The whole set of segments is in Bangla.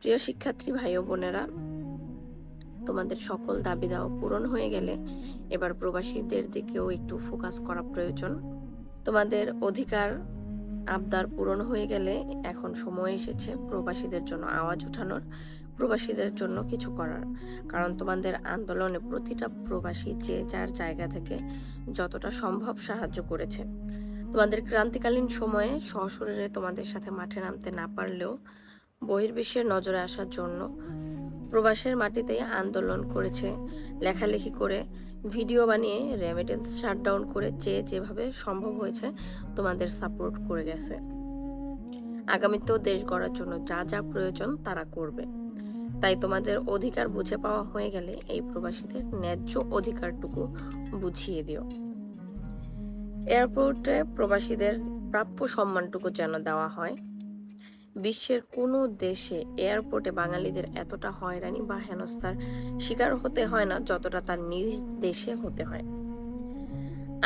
প্রিয় শিক্ষার্থী ভাই ও বোনেরা, তোমাদের সকল দাবি দাওয়া পূরণ হয়ে গেলে এবার প্রবাসীদের দিকেও একটু ফোকাস করা প্রয়োজন। তোমাদের অধিকার, আবদার পূরণ হয়ে গেলে এখন সময় এসেছে প্রবাসীদের জন্য আওয়াজ উঠানোর, প্রবাসীদের জন্য কিছু করার। কারণ তোমাদের আন্দোলনে প্রতিটা প্রবাসী যে যার জায়গা থেকে যতটা সম্ভব সাহায্য করেছে। তোমাদের ক্রান্তিকালীন সময়ে সশরীরে তোমাদের সাথে মাঠে নামতে না পারলেও বহির্বিশ্বের নজরে আসার জন্য প্রবাসের মাটিতে আন্দোলন করেছে। লেখালেখি করে, ভিডিও বানিয়ে রেমিটেন্স শাটডাউন করে যে যেভাবে সম্ভব হয়েছে তোমাদের সাপোর্ট করে গেছে। আগামীতেও দেশ গড়ার জন্য যা যা প্রয়োজন তারা করবে। তাই তোমাদের অধিকার বুঝে পাওয়া হয়ে গেলে এই প্রবাসীদের ন্যায্য অধিকারটুকু বুঝিয়ে দিও। এয়ারপোর্টে প্রবাসীদের প্রাপ্য সম্মানটুকু যেন দেওয়া হয়। বিশ্বের কোনো দেশে এয়ারপোর্টে বাঙালিদের এতটা হয়রানি বা হেনস্থার শিকার হতে হয় না যতটা তার নিজ দেশে হতে হয়।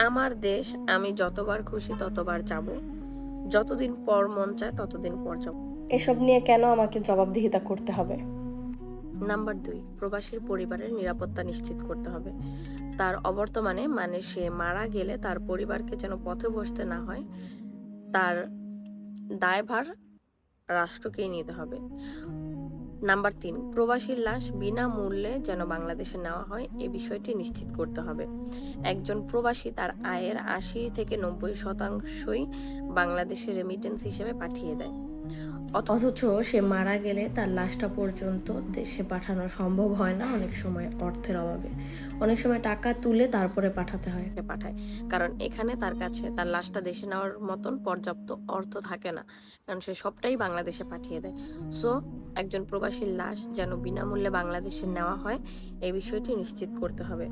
আমার দেশ আমি যতবার খুশি ততবার যাব। যতদিন পর মন চায় ততদিন পর যাব। এসব নিয়ে কেন আমাকে জবাবদিহিতা করতে হবে? নাম্বার দুই প্রবাসীর পরিবারের নিরাপত্তা নিশ্চিত করতে হবে। তার অবর্তমানে মানে সে মারা গেলে তার পরিবারকে যেন পথে বসতে না হয় তার দায়ভার রাষ্ট্রকেই নিতে হবে। নাম্বার তিন, প্রবাসীর লাশ বিনামূল্যে যেন বাংলাদেশে নেওয়া হয়, এ বিষয়টি নিশ্চিত করতে হবে। একজন প্রবাসী তার আয়ের আশি থেকে নব্বই শতাংশই বাংলাদেশে রেমিটেন্স হিসেবে পাঠিয়ে দেয়। অথচ সে মারা গেলে তার লাশটা পর্যন্ত দেশে পাঠানো সম্ভব হয় না অনেক সময় অর্থের অভাবে। অনেক সময় টাকা তুলে তারপরে পাঠাতে হয়। পাঠায়। কারণ এখানে তার কাছে তার লাশটা দেশে নেওয়ার মতন পর্যাপ্ত অর্থ থাকে না। কারণ সে সবটাই বাংলাদেশে পাঠিয়ে দেয়। সো একজন প্রবাসীর লাশ যেন বিনামূল্যে বাংলাদেশে নেওয়া হয় এই বিষয়টি নিশ্চিত করতে হবে।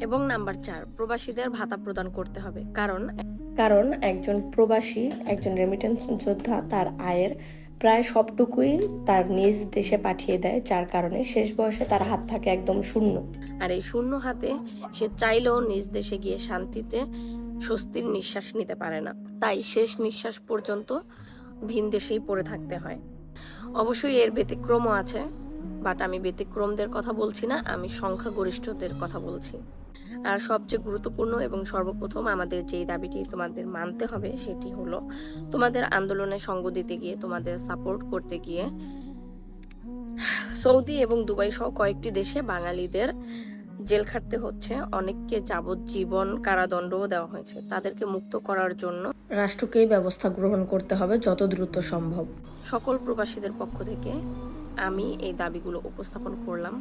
এবং নাম্বার চার প্রবাসীদের ভাতা প্রদান করতে হবে। কারণ কারণ একজন প্রবাসী একজন রেমিটেন্স যোদ্ধা তার আয়ের প্রায় সবটুকুই তার নিজ দেশে পাঠিয়ে দেয়, যার কারণে শেষ বয়সে তার হাত থাকে একদম শূন্য। আর এই শূন্য হাতে সে চাইলেও নিজ দেশে গিয়ে শান্তিতে স্বস্তির নিঃশ্বাস নিতে পারে না। তাই শেষ নিঃশ্বাস পর্যন্ত ভিন দেশেই পড়ে থাকতে হয়। অবশ্যই এর ব্যতিক্রমও আছে বাট আমি ব্যতিক্রমদের কথা বলছি না, আমি সংখ্যাগরিষ্ঠদের কথা বলছি। আর সবচেয়ে গুরুত্বপূর্ণ এবং সর্বপ্রথম আমাদের যেই দাবিটি তোমাদের মানতে হবে সেটি হলো তোমাদের আন্দোলনে সঙ্গ দিতে গিয়ে, তোমাদের সাপোর্ট করতে গিয়ে সৌদি এবং দুবাই সহ কয়েকটি দেশে বাঙালিদের জেল খাটতে হচ্ছে। অনেককে যাবজ্জীবন কারাদণ্ডও দেওয়া হয়েছে। তাদেরকে মুক্ত করার জন্য রাষ্ট্রকেই ব্যবস্থা গ্রহণ করতে হবে যত দ্রুত সম্ভব। সকল প্রবাসীদের পক্ষ থেকে আমি এই দাবিগুলো উপস্থাপন করলাম।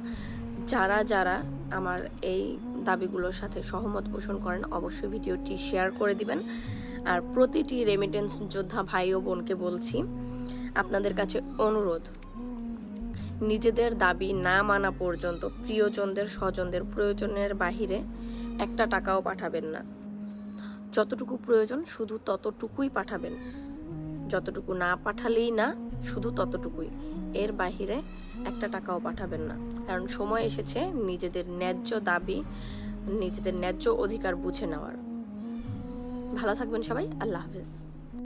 যারা যারা আমার এই দাবিগুলোর সাথে সহমত পোষণ করেন, অবশ্যই ভিডিওটি শেয়ার করে দিবেন। আর প্রতিটি রেমিটেন্স যোদ্ধা ভাই ও বোনকে বলছি, আপনাদের কাছে অনুরোধ, নিজেদের দাবি না মানা পর্যন্ত প্রিয়জনদের, স্বজনদের প্রয়োজনের বাহিরে একটা টাকাও পাঠাবেন না। যতটুকু প্রয়োজন শুধু ততটুকুই পাঠাবেন। যতটুকু না পাঠালেই না, শুধু ততটুকুই। এর বাহিরে একটা টাকাও পাঠাবেন না। কারণ সময় এসেছে নিজেদের ন্যায্য দাবি, নিজেদের ন্যায্য অধিকার বুঝে নেওয়ার। ভালো থাকবেন সবাই, আল্লাহ হাফেজ।